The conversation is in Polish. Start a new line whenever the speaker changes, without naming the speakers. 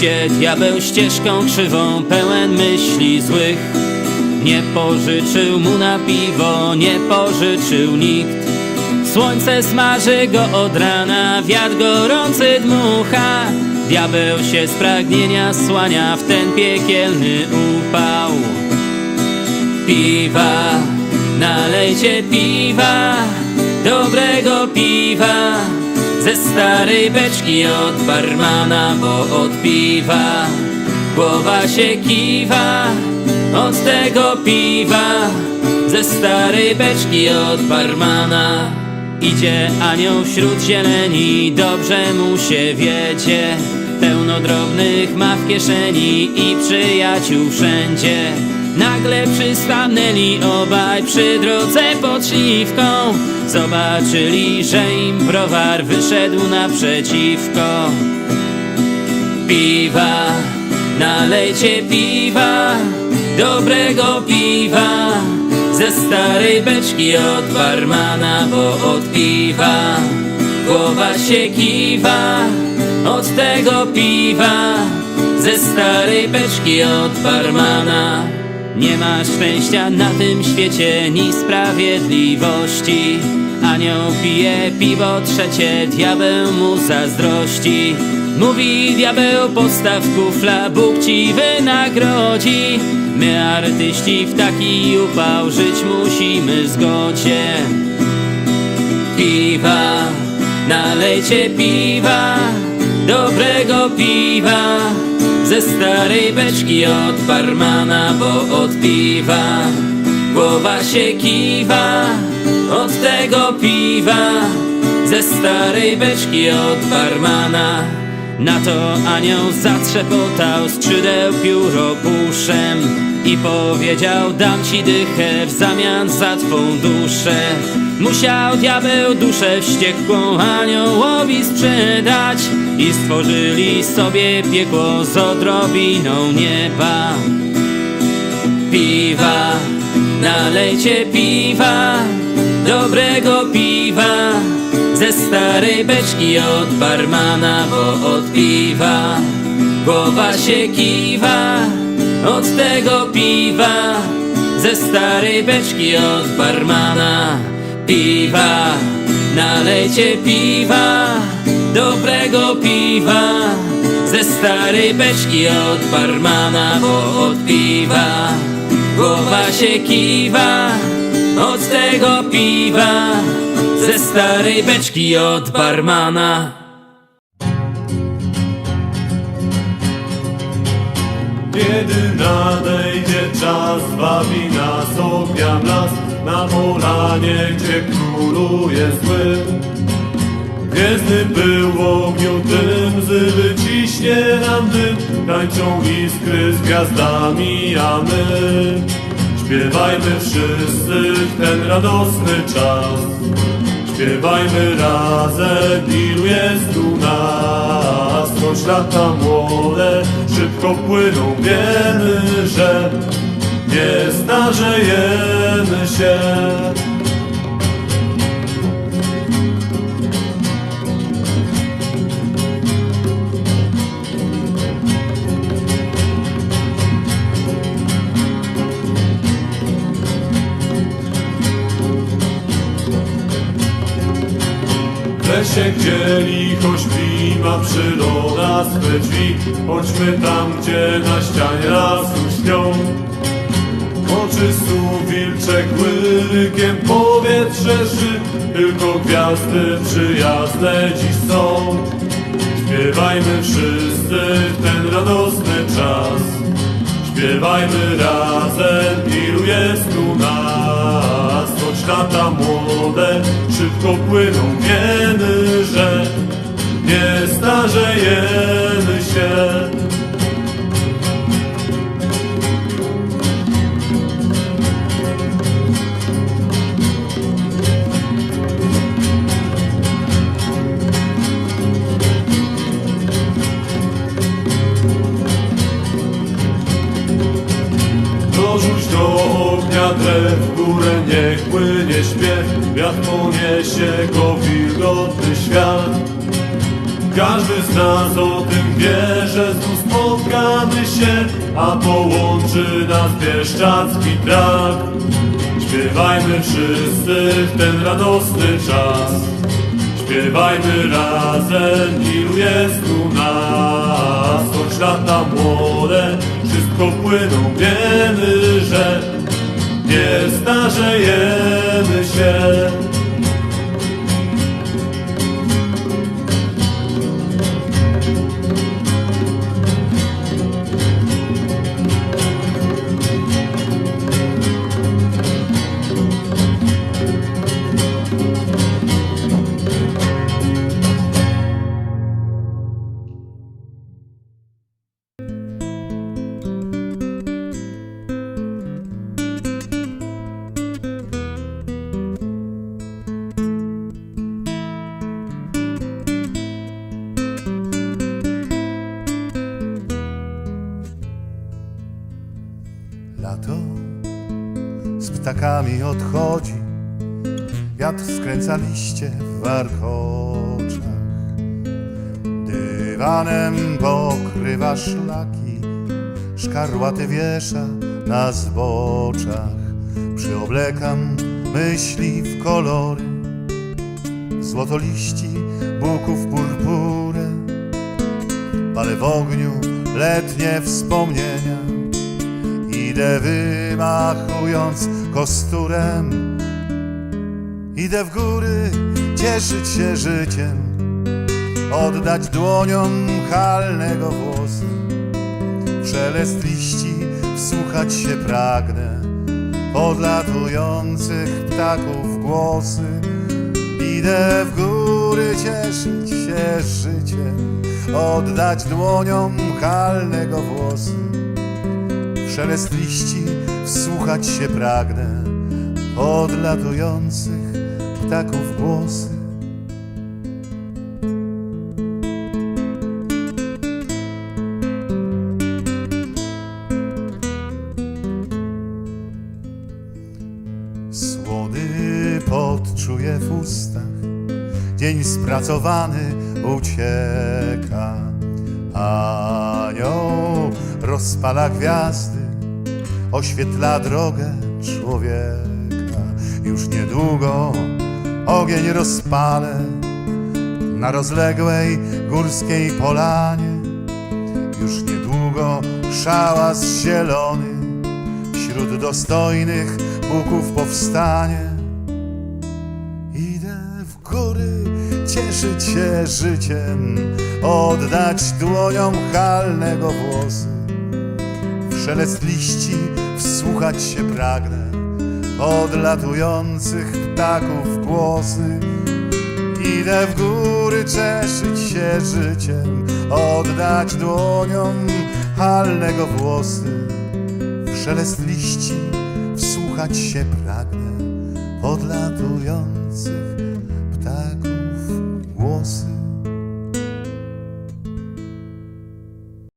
Idzie diabeł ścieżką krzywą, pełen myśli złych. Nie pożyczył mu na piwo, nie pożyczył nikt. Słońce smaży go od rana, wiatr gorący dmucha. Diabeł się z pragnienia słania w ten piekielny upał. Piwa, nalejcie piwa, dobrego piwa. Ze starej beczki od barmana, bo od piwa głowa się kiwa. Od tego piwa, ze starej beczki od barmana. Idzie anioł wśród zieleni, dobrze mu się wiedzie. Pełno drobnych ma w kieszeni i przyjaciół wszędzie. Nagle przystanęli obaj przy drodze pod śliwką. Zobaczyli, że im browar wyszedł naprzeciwko. Piwa, nalejcie piwa, dobrego piwa. Ze starej beczki od barmana, bo od piwa głowa się kiwa. Od tego piwa, ze starej beczki od barmana. Nie ma szczęścia na tym świecie, ni sprawiedliwości. Anioł pije piwo trzecie, diabeł mu zazdrości. Mówi diabeł, postaw kufla, Bóg ci wynagrodzi. My artyści w taki upał żyć musimy w zgodzie. Piwa, nalejcie piwa, dobrego piwa. Ze starej beczki od barmana, bo od piwa głowa się kiwa. Od tego piwa, ze starej beczki od barmana. Na to anioł zatrzepotał skrzydeł pióro puszem i powiedział dam ci dychę w zamian za twą duszę. Musiał diabeł duszę wściekłą aniołowi sprzedać i stworzyli sobie piekło z odrobiną nieba. Piwa, nalejcie piwa, dobrego piwa. Ze starej beczki od barmana, bo od piwa głowa się kiwa. Od tego piwa, ze starej beczki od barmana. Piwa, nalejcie piwa, dobrego piwa. Ze starej beczki od barmana, bo od piwa głowa się kiwa. Od tego piwa, ze starej beczki od barmana.
Kiedy nadejdzie czas, bawi nas ognia las. Na polanie, gdzie króluje zły. Gwiezdny był ogniu tym, zy wyciśnie nam dym. Tańczą iskry z gwiazdami, a my Śpiewajmy wszyscy w ten radosny czas Śpiewajmy razem, ilu jest tu nas Choć lata młode szybko płyną, wiemy, że Nie starzejemy się gdzie lichość ma przyroda swe drzwi Chodźmy tam, gdzie na ścianie lasu śnią Oczy su wilczek łykiem powietrze ży Tylko gwiazdy przyjazne dziś są. Śpiewajmy wszyscy w ten radosny czas. Śpiewajmy razem, ilu jest tu nas lata młode szybko płyną, wiemy, że nie starzejemy drew, w górę niech płynie śpiew Wiatr poniesie go w wilgotny świat Każdy z nas o tym wie, że znów spotkamy się, a połączy nas bieszczacki trak. Śpiewajmy wszyscy w ten radosny czas. Śpiewajmy razem, ilu jest tu nas. Choć lata młode, wszystko płyną, wiemy, że nie starzejemy się.
Odchodzi, wiatr skręca liście w warkoczach. Dywanem pokrywa szlaki, szkarłaty wiesza na zboczach. Przyoblekam myśli w kolory, złoto liści, buków purpurę. Palę w ogniu letnie wspomnienia, Idę wymachując kosturem. Idę w góry cieszyć się życiem Oddać dłoniom halnego włosu W Szelest liści wsłuchać się pragnę Odlatujących ptaków głosy. Idę w góry cieszyć się życiem Oddać dłoniom halnego włosu w szelest liści wsłuchać się pragnę odlatujących ptaków głosy. Słody pot w ustach, dzień spracowany ucieka. Anioł rozpala gwiazdy, oświetla drogę człowieka. Już niedługo ogień rozpalę na rozległej górskiej polanie. Już niedługo szałas zielony wśród dostojnych Buków powstanie. Idę w góry cieszyć się życiem, oddać dłoniom halnego włosy. Szelest liści wsłuchać się pragnę, odlatujących ptaków głosy. Idę w góry cieszyć się życiem, oddać dłoniom halnego włosy. W szelest liści wsłuchać się pragnę, odlatujących ptaków głosy.